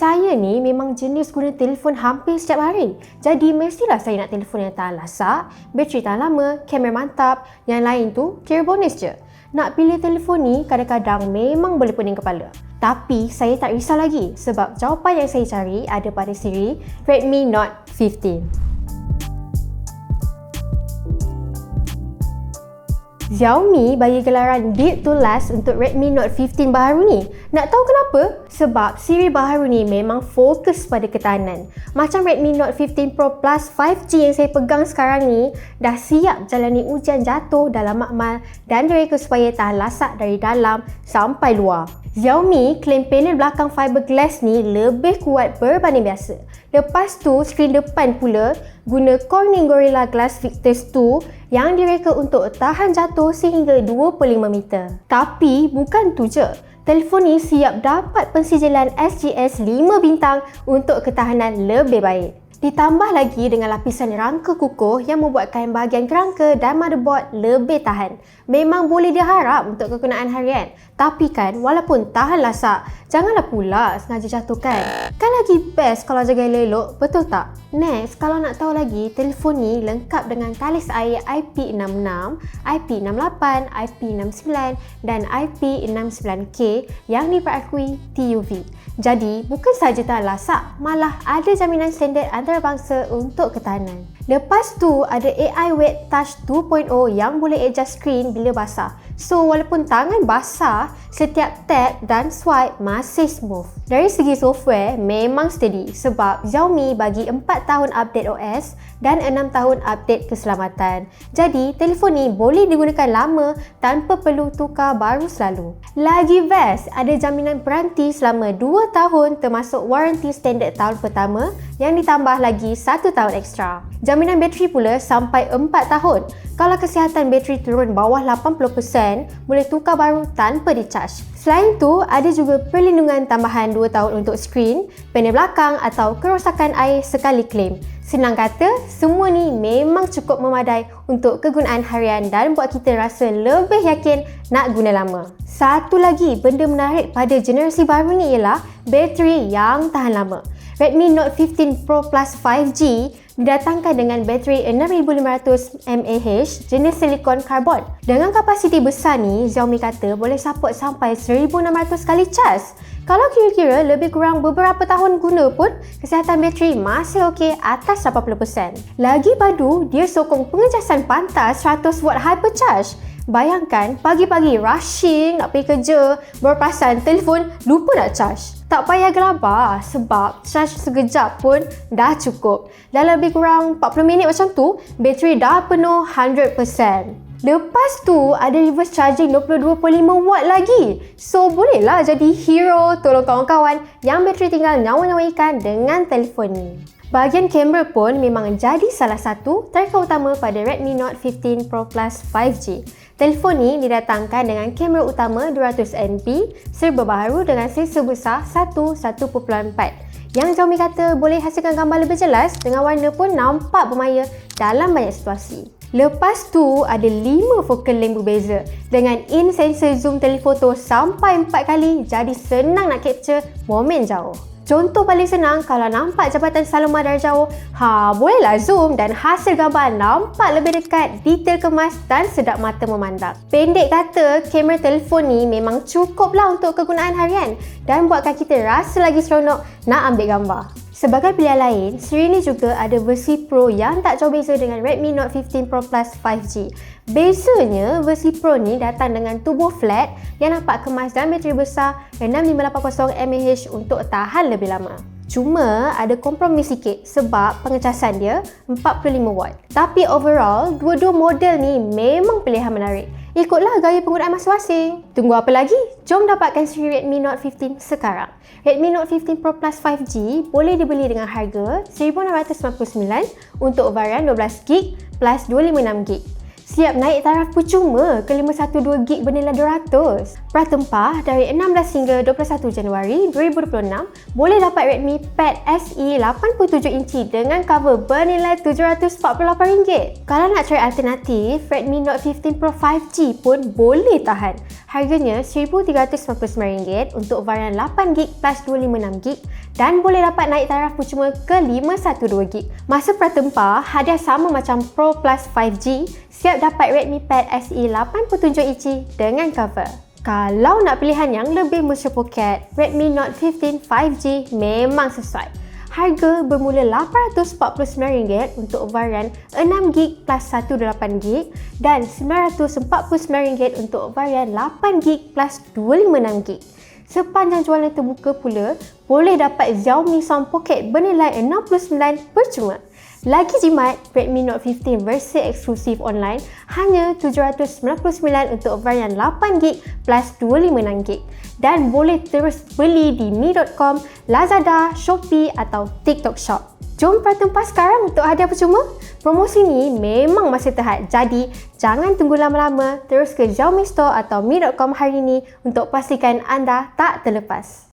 Saya ni memang jenis guna telefon hampir setiap hari. Jadi mestilah saya nak telefon yang tahan lasak, bateri tahan lama, kamera mantap. Yang lain tu kira bonus je. Nak pilih telefon ni kadang-kadang memang boleh pening kepala. Tapi saya tak risau lagi sebab jawapan yang saya cari ada pada siri Redmi Note 15. Xiaomi bagi gelaran Build to Last untuk Redmi Note 15 baharu ni. Nak tahu kenapa? Sebab siri baharu ni memang fokus pada ketahanan. Macam Redmi Note 15 Pro Plus 5G yang saya pegang sekarang ni, dah siap jalani ujian jatuh dalam makmal dan direka supaya tahan lasak dari dalam sampai luar. Xiaomi klaim panel belakang fiberglass ni lebih kuat berbanding biasa. Lepas tu, skrin depan pula guna Corning Gorilla Glass Victus 2 yang direka untuk tahan jatuh sehingga 25 meter. Tapi bukan tu je. Telefon ni siap dapat pensijilan SGS 5 bintang untuk ketahanan lebih baik. Ditambah lagi dengan lapisan rangka kukuh yang membuatkan bahagian kerangka dan motherboard lebih tahan. Memang boleh diharap untuk kegunaan harian. Tapi kan, walaupun tahan lasak, janganlah pula sengaja jatuhkan. Kan lagi best kalau jaga elok, betul tak? Next, kalau nak tahu lagi, telefon ni lengkap dengan talis air IP66, IP68, IP69 dan IP69K yang diperakui TUV. Jadi, bukan saja tahan lasak, malah ada jaminan standard antarabangsa untuk ketahanan. Lepas tu, ada AI Wet Touch 2.0 yang boleh adjust screen bila basah. So, walaupun tangan basah, setiap tap dan swipe masih smooth. Dari segi software, memang steady sebab Xiaomi bagi 4 tahun update OS dan 6 tahun update keselamatan. Jadi, telefon ni boleh digunakan lama tanpa perlu tukar baru selalu. Lagi best, ada jaminan peranti selama 2 tahun termasuk waranti standard tahun pertama yang ditambah lagi 1 tahun ekstra. Bateri pula sampai 4 tahun. Kalau kesihatan bateri turun bawah 80%, boleh tukar baru tanpa dicharge. Selain tu, ada juga perlindungan tambahan 2 tahun untuk skrin, panel belakang atau kerosakan air sekali klaim. Senang kata, semua ni memang cukup memadai untuk kegunaan harian dan buat kita rasa lebih yakin nak guna lama. Satu lagi benda menarik pada generasi baru ni ialah bateri yang tahan lama. Redmi Note 15 Pro Plus 5G didatangkan dengan bateri 6500 mAh jenis silikon karbon. Dengan kapasiti besar ni, Xiaomi kata boleh support sampai 1600 kali cas. Kalau kira-kira lebih kurang beberapa tahun guna pun, kesihatan bateri masih okey atas 80%. Lagi padu, dia sokong pengecasan pantas 100W hypercharge. Bayangkan pagi-pagi rushing nak pergi kerja, berperasan telefon lupa nak charge. Tak payah gelabah sebab charge sekejap pun dah cukup. Dalam lebih kurang 40 minit macam tu, bateri dah penuh 100%. Lepas tu ada reverse charging 22.5 watt lagi. So bolehlah jadi hero tolong kawan-kawan yang bateri tinggal nyawa-nyawa ikan dengan telefon ni. Bahagian kamera pun memang jadi salah satu tarikh utama pada Redmi Note 15 Pro Plus 5G. Telefon ni didatangkan dengan kamera utama 200MP serba baharu dengan sensor besar 1.1.4 yang Xiaomi kata boleh hasilkan gambar lebih jelas dengan warna pun nampak bermaya dalam banyak situasi. Lepas tu ada 5 focal length berbeza dengan in sensor zoom telefoto sampai 4 kali jadi senang nak capture momen jauh. Contoh paling senang kalau nampak jabatan Salomar dari jauh, ha bolehlah zoom dan hasil gambar nampak lebih dekat, detail kemas dan sedap mata memandang. Pendek kata, kamera telefon ni memang cukuplah untuk kegunaan harian dan buatkan kita rasa lagi seronok nak ambil gambar. Sebagai pilihan lain, seri ini juga ada versi Pro yang tak jauh beza dengan Redmi Note 15 Pro Plus 5G. Bezanya, versi Pro ni datang dengan tubuh flat yang nampak kemas dan bateri besar 6580 mAh untuk tahan lebih lama. Cuma ada kompromi sikit sebab pengecasan dia 45W. Tapi overall, dua-dua model ni memang pilihan menarik. Ikutlah gaya penggunaan masing-masing. Tunggu apa lagi? Jom dapatkan seri Redmi Note 15 sekarang. Redmi Note 15 Pro Plus 5G boleh dibeli dengan harga RM1,699 untuk varian 12GB plus 256GB. Siap naik taraf percuma ke 512GB bernilai 200. Pratempah dari 16 hingga 21 Januari 2026 boleh dapat Redmi Pad SE 87 inci dengan cover bernilai RM748. Kalau nak cari alternatif, Redmi Note 15 Pro 5G pun boleh tahan. Harganya RM1,399 untuk varian 8GB plus 256GB dan boleh dapat naik taraf percuma ke 512GB. Masa pratempah, hadiah sama macam Pro Plus 5G, siap dapat Redmi Pad SE 87 inci dengan cover. Kalau nak pilihan yang lebih mesra poket, Redmi Note 15 5G memang sesuai. Harga bermula RM849 untuk varian 6GB plus 128GB dan RM949 untuk varian 8GB plus 256GB. Sepanjang jualan terbuka pula, boleh dapat Xiaomi Sound Pocket bernilai 69 percuma. Lagi jimat, Redmi Note 15 versi eksklusif online hanya RM799 untuk varian 8GB plus 256GB dan boleh terus beli di mi.com, Lazada, Shopee atau TikTok Shop. Jom pratempah sekarang untuk hadiah percuma. Promosi ni memang masih terhad. Jadi, jangan tunggu lama-lama. Terus ke Xiaomi Store atau mi.com hari ini untuk pastikan anda tak terlepas.